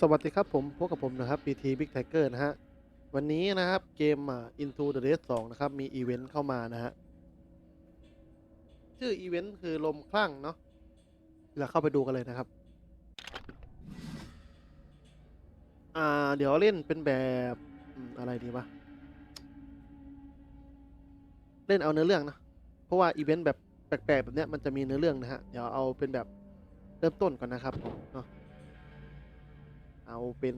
สวัสดีครับผมพบกับผมนะครับ PT Big Tiger นะฮะ วันนี้นะครับเกมอ่า Into the Race 2นะครับ มีอีเวนต์เข้ามานะฮะ ชื่ออีเวนต์คือลมคลั่งเนาะเราเข้าไปดูกันเลยนะครับ อ่า เดี๋ยวเล่นเป็นแบบอะไรดีวะ เล่นเอาเนื้อเรื่องนะ เพราะว่าอีเวนต์แบบแปลกๆ แบบเนี้ยมันจะมีเนื้อเรื่องนะฮะ เดี๋ยวเอาเป็นแบบเริ่มต้นก่อนนะครับเนาะ เอาเป็น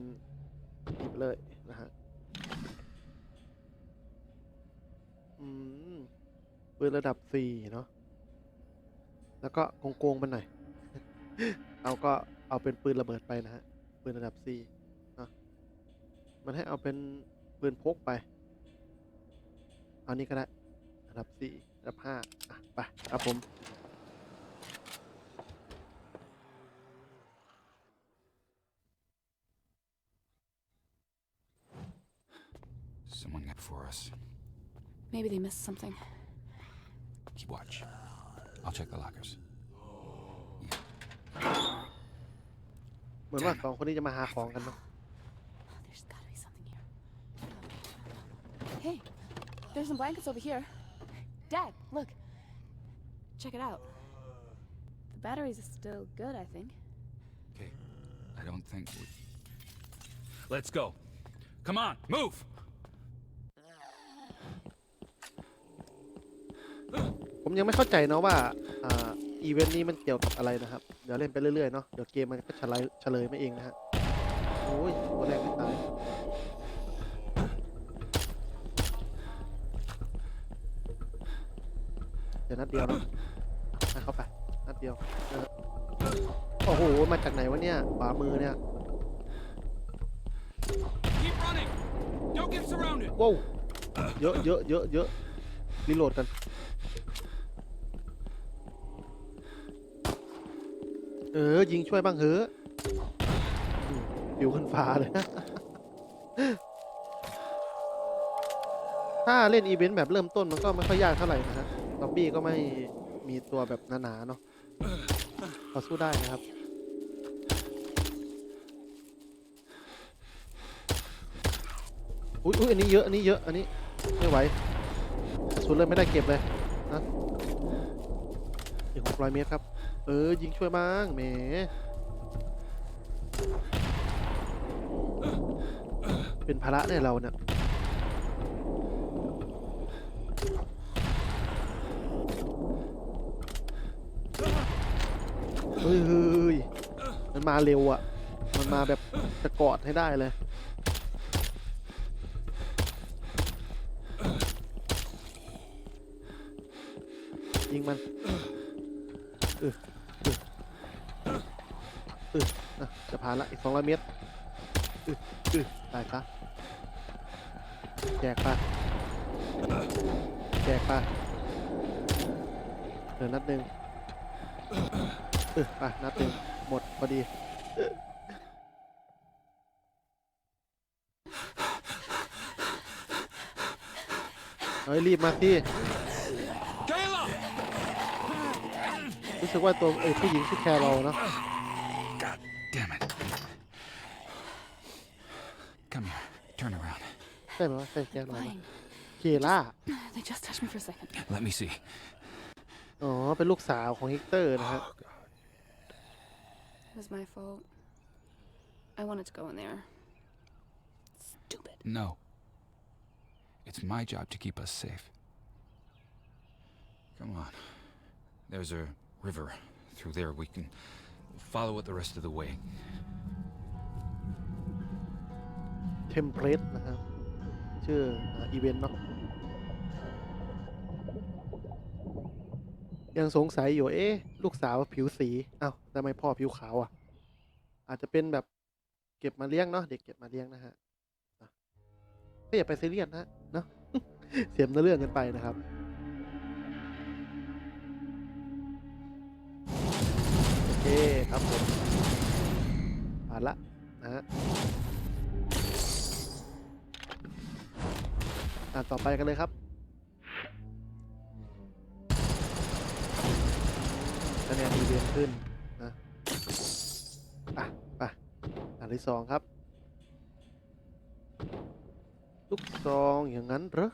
หยิบเลยนะฮะอืมปืนระดับสี่เนาะแล้วก็โกงๆมันหน่อย เอาก็เอาเป็นปืนระเบิดไปนะฮะ ปืนระดับสี่เนาะมันให้เอาเป็นปืนพกไป เอานี้ก็ได้ระดับสี่ระดับห้าอะไปครับผม Someone got before us. Maybe they missed something. Keep watch. I'll check the lockers. เหมือนว่าสองคนนี้จะมาหาของกันเนาะ There's gotta be something here. Hey, there's some blankets over here. Dad, look. Check it out. The batteries are still good, I think. Okay. I don't think we. Let's go. Come on, move. ผมยังไม่เข้าใจเนาะว่าอ่าอีเวนต์นี้มันเกี่ยวกับอะไรนะครับ เดี๋ยวเล่นไปเรื่อยๆเนาะเดี๋ยวเกมมันก็เฉลยเฉลยมาเองนะฮะโอ้ยตัวแรกไม่ตายเดี๋ยวนัดเดียวนะให้เข้าไปนัดเดียวเออโอ้โหมาจากไหนวะเนี่ยขวามือเนี่ย Keep running. Don't get surrounded. ว้าวเยอะเยอะเยอะเยอะรีโหลดกัน ออยิงช่วยบ้างเถอะอืมปิวขึ้นฟ้าเลยถ้าเล่นอีเวนต์แบบเริ่มต้นมันก็ไม่ค่อยยากเท่าไหร่นะฮะซอมบี้ก็ไม่มีตัวแบบหนาๆเนาะต่อสู้ได้นะครับ อุ้ยอุ้ยอันนี้เยอะ อันนี้เยอะ อันนี้ไม่ไหวสุนเลยไม่ได้เก็บเลยนะอีกหกร้อยเมตรครับ เออ ยิงช่วยบ้างแหมเป็นภาระเนี่ยเราเนี่ยเฮ้ยเฮ้ยมันมาเร็วอะมันมาแบบจะกอดให้ได้เลยยิงมันเอออ นะจะผ่านละอีกสองร้อยเมตรออเออตายซะแจกไปแจกไปเหลือนัดหนึ่งเออไปนัดหนึ่งหมดพอดีเฮ้ยรีบมาพี่รู้สึกว่าตัวเอ้ยผู้หญิงชื่แครอลเนาะ ใช่ไหมวะใช่แครอล Fine. เคล่า They just touched me for a second. Let me see. อ๋อ เป็นลูกสาวของฮิกเตอร์นะฮะ It was my fault. I wanted to go in there. Stupid. No. It's my job to keep us safe. Come on. There's a river through there. We can follow it the rest of the way. เทมเพลตนะครับ ชื่ออีเวนต์เนาะยังสงสัยอยู่เอ๊ะลูกสาวผิวสีเอ้าทำไมพ่อผิวขาวอะ อาจจะเป็นแบบเก็บมาเลี้ยงเนาะเด็กเก็บมาเลี้ยงนะฮะก็อย่าไปซีเรียสนะเนาะเสียมเนื้อเรื่องกันไปนะครับโอเคครับผมผ่านละนะฮะ อะต่อไปกันเลยครับคะแนนดีเรียนขึ้นนะอะไปานที่สองครับลูกซองอย่างนั้นเหรอ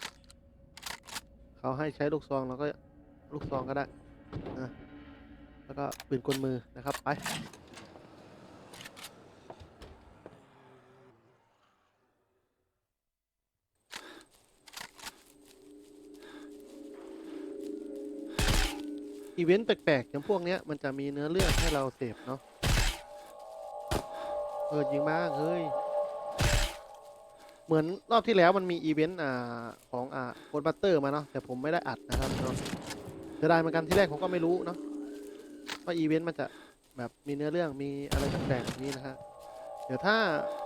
เขาให้ใช้ลูกซองเราก็ลูกซองก็ได้นะแล้วก็ปืนกลมือนะครับไป อีเวนต์แปลกๆอย่างพวกเนี้ยมันจะมีเนื้อเรื่องให้เราเสพเนาะเออยิงมากเฮ้ย เหมือนรอบที่แล้วมันมีอีเวนต์อ่าของอ่าโคดบัตเตอร์มาเนาะแต่ผมไม่ได้อัดนะครับเนาะเสียดายเหมือนกันที่แรกผมก็ไม่รู้เนาะว่าอีเวนต์มันจะแบบมีเนื้อเรื่องมีอะไรแปลกๆแบบนี้นะฮะเดี๋ยวถ้า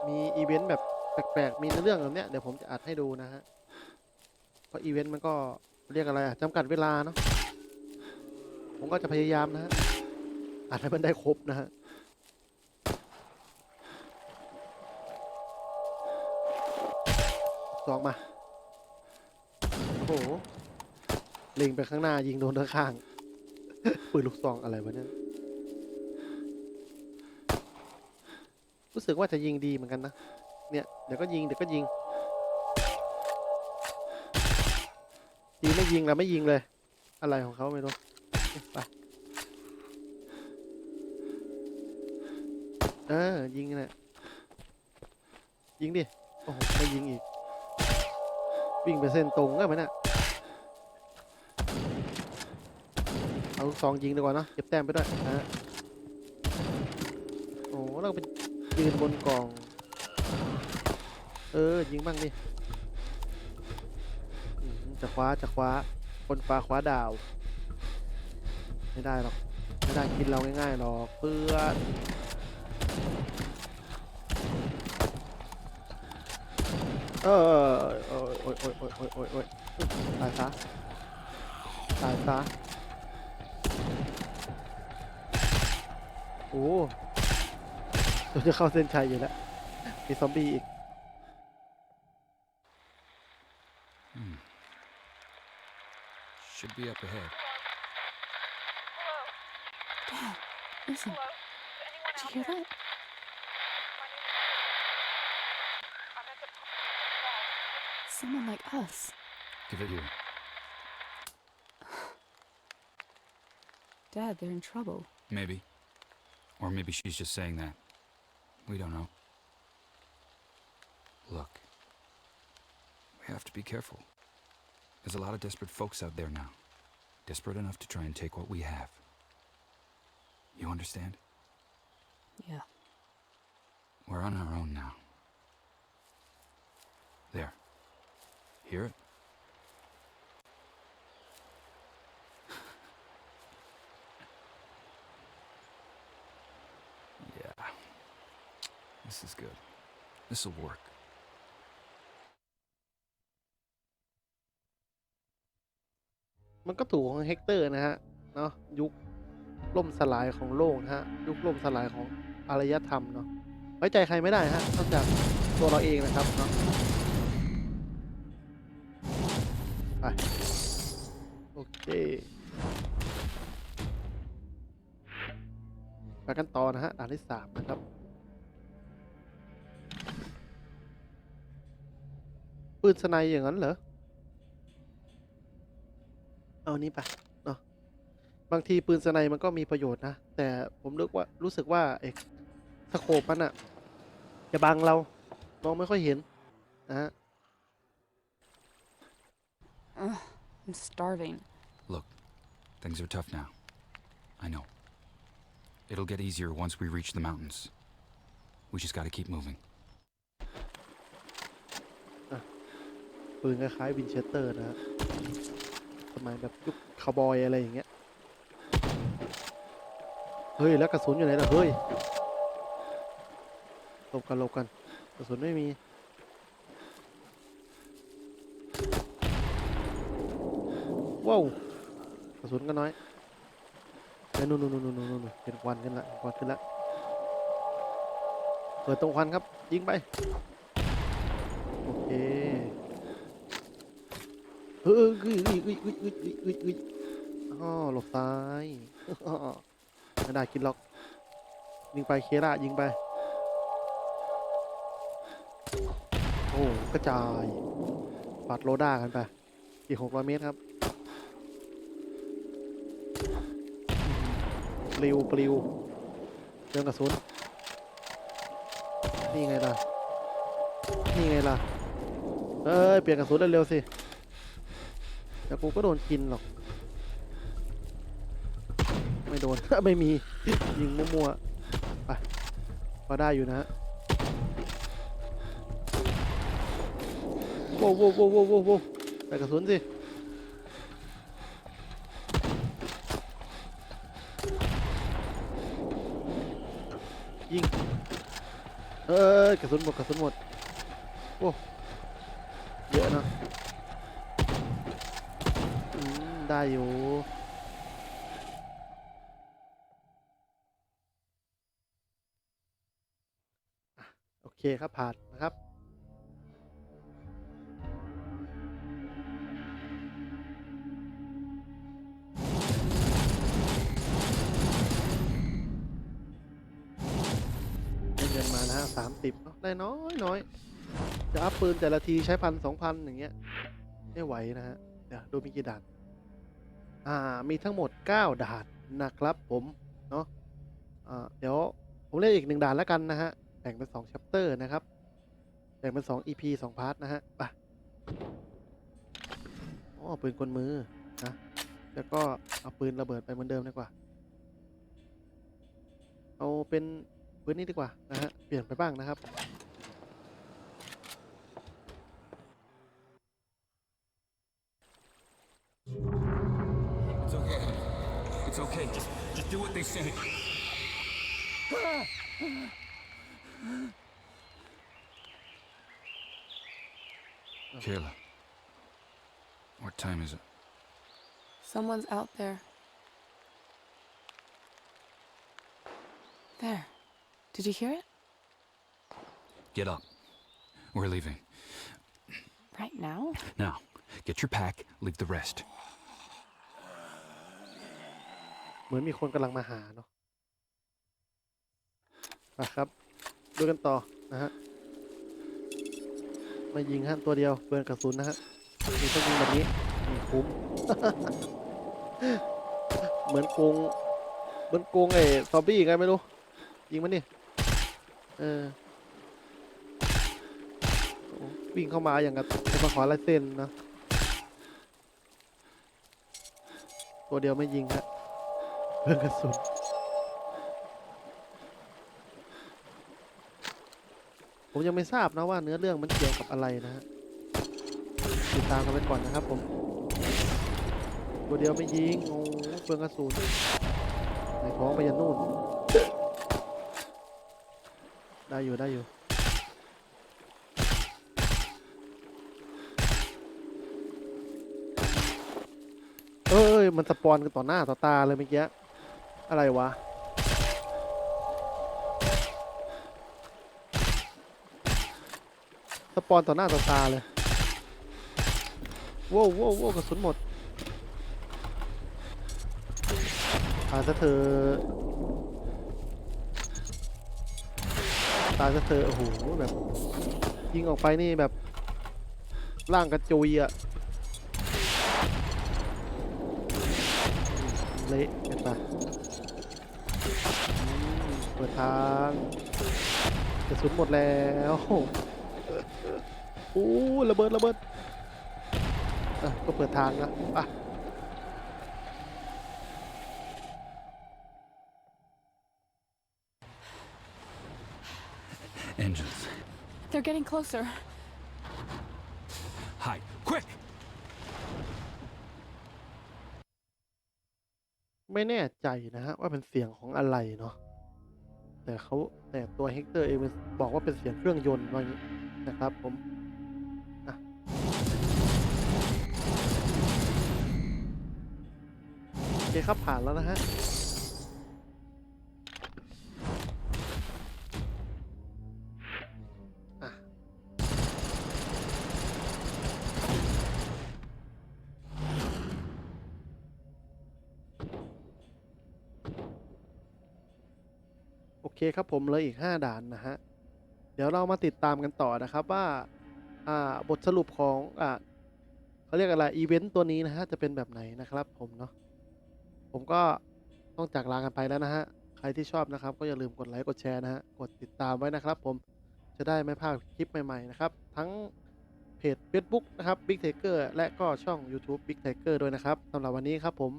มีอีเวนต์แบบแปลกๆมีเนื้อเรื่องแบบเนี้ยเดี๋ยวผมจะอัดให้ดูนะฮะเพราะอีเวนต์มันก็เรียกอะไรอะจำกัดเวลาเนาะ ผมก็จะพยายามนะฮะอัดให้มันได้ครบนะฮะสองมา โอ้โหเล็งไปข้างหน้ายิงโดนข้างปืนลูกซองอะไรวะเนี่ย รู้สึกว่าจะยิงดีเหมือนกันนะ เนี่ย เดี๋ยวก็ยิง เดี๋ยวก็ยิง ยิงไม่ยิงแล้วไม่ยิงเลย อะไรของเขาไม่รู้ ไปเออ ยิงแหละยิงดิ โอ้โหไม่ยิงอีก วิ่งไปเส้นตรงก็ไหมน่ะ เอาลูกซองยิงดีกว่าเนะเก็บแต้มไปด้วยนะฮะโอ้เราไปยืนบนกล่อง เออ ยิงบ้างดิ จะคว้า จะคว้า คนฟ้าคว้าดาว ไม่ได้หรอก ไม่ได้กินเราง่ายๆหรอกเพื่อนเออโอ้ยโอ้ยโอ้ยโอ้ยโอ้ยโอ้ยโอ้ยตายซะตายซะโอ้เราจะเข้าเส้นชัยอยู่แล้ว มีซอมบี้อีก Should be up ahead. Dad, listen. Did you hear that? Someone like us. Give it here. Dad, they're in trouble. Maybe. Or maybe she's just saying that. We don't know. Look. We have to be careful. There's a lot of desperate folks out there now. Desperate enough to try and take what we have. You understand? Yeah. We're on our own now. There. Hear it? yeah. This is good. This'll work. มันก็ถูกของเฮกเตอร์นะฮะ เนาะยุค ล่มสลายของโลกฮะยุคล่มสลายของอารยธรรมเนาะไว้ใจใครไม่ได้ฮะนอกจากตัวเราเองนะครับเนาะไปโอเคไปกันต่อนะฮะด่านที่สามนะครับปืนสไนอย่างนั้นเหรอ เอานี้ไป บางทีปืนสไนด์มันก็มีประโยชน์นะ แต่ผมนึกว่ารู้สึกว่าเอกสโคปมันอะจะบังเรามองไม่ค่อยเห็นนะฮะ Ugh, I'm starving. Look, things are tough now. I know. It'll get easier once we reach the mountains. We just gotta keep moving. ปืนคล้ายๆวินเชสเตอร์นะฮะสมัยแบบยุคคาวบอยอะไรอย่างเงี้ย เฮ้ยแล้วกระสุนอยู่ไหนล่ะเฮ้ยหลบกันหลบกันกระสุนไม่มีว้าวกระสุนก็น้อยแล้นู่นนู่นนู่นนู่นนู่นเป็นควันกันละควันขึ้นละเปิดตรงควันครับยิงไปโอเคเออเอ้ยเอ้ยเอ้ยเอ้ยเอ้ยเอ้ยเอ้ยอ๋อหลบซ้าย ไม่ได้กินล็อก ยิงไปเคระยิงไป โอ้กระจายปัดโลด้ากันไปอีกหกร้อยเมตรครับปลิวปลิวเรื่องกระสุนนี่ไงล่ะ นี่ไงล่ะ เอ้ย เปลี่ยนกระสุนเร็วๆสิเดี๋ยวกูก็โดนกินหรอก ไม่โดน ไม่มี ยิงมั่วๆไปพอได้อยู่นะฮะโว้วโว้วโว้วโว้วโว้ใส่กระสุนสิยิงเอ้ยกระสุนหมดกระสุนหมดโอ้เยอะนะได้อยู่ เคครับผ่านนะครับ ได้เงินมานะฮะสามสิบได้น้อยน้อย จะอัพปืนแต่ละทีใช้พันสองพันอย่างเงี้ย ไม่ไหวนะฮะ เดี๋ยวดูมีกี่ด่าน อ่า มีทั้งหมด 9ด่านนะครับผม เนาะ อ่า เดี๋ยวผมเล่นอีกหนึ่งด่านแล้วกันนะฮะ บ่งเป็น2 chapter นะครับ แบ่งเป็น 2 EP 2 พาร์ทนะฮะไปอ๋อปืนกลมือนะแล้วก็เอาปืนระเบิดไปเหมือนเดิมดีกว่า เอาเป็นปืนนี้ดีกว่านะฮะ เปลี่ยนไปบ้างนะครับ It's okay. It's okay. Just, just do what they say. Kayla. What time is it? Someone's out there. There. Did you hear it? Get up. We're leaving. Right now? Now, get your pack, leave the rest. เหมือนมีคนกำลังมาหาเนาะไปครับ ดูกันต่อนะฮะไมายิงฮะตัวเดียวเบิร์นกระสุนนะฮะมีต้องยิงแบบนี้คุ้ม เหมือนโกงเหมือนโกงไอ้ซอมบี้ไงไม่รู้ ยิงมันนี่เออวิ่งเข้ามาอย่างกับจะมาขอลายเส้นนะ ตัวเดียวไม่ยิงฮะเพื่อนกระสุน ผมยังไม่ทราบนะว่าเนื้อเรื่องมันเกี่ยวกับอะไรนะฮะติดตามกันไปก่อนนะครับผมตัวเดียวไม่ยิงโอ้เพื่อนกระสุนในท้องไปยันนู่น ได้อยู่ได้อยู่เอ้ยมันสปอนกันต่อหน้าต่อตาเลยเมื่อกี้ อะไรวะ สปอนต่อหน้าต่อตาเลยโว้วโว้วโว้วกระสุนหมดตายซะเธอตายซะเธอโอ้โหแบบยิงออกไปนี่แบบร่างกระจุยอะเละเห็นปะเปิดทางกระสุนหมดแล้ว อู้ระเบิดระเบิดอะก็เปิดทางนะอะ Engines. They're getting closer. Hide. Quick! ไม่แน่ใจนะฮะ ว่าเป็นเสียงของอะไรเนาะแต่เขาแต่ตัวเฮกเตอร์เองมันบอกว่าเป็นเสียงเครื่องยนต์ว่าอย่างนี้ นะครับผมโอเคครับผ่านแล้วนะฮะโอเคครับผมเลยอีก 5 ด่านนะฮะ ดี๋ยวเรามาติดตามกันต่อนะครับว่าอ่าบทสรุปของอ่าเขาเรียกอะไรอีเวนต์ตัวนี้นะฮะจะเป็นแบบไหนนะครับผมเนาะผมก็ต้องจากลากันไปแล้วนะฮะใครที่ชอบนะครับ ก็อย่าลืมกดไลค์กดแชร์นะฮะกดติดตามไว้นะครับ ผมจะได้ไม่พลาดคลิปใหม่ๆนะครับ ทั้งเพจ Facebook นะครับ Big Tiger และก็ช่อง YouTube Big Tiger ด้วยนะครับสำหรับวันนี้ครับผม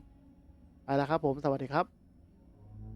ไปแล้วครับผมสวัสดีครับ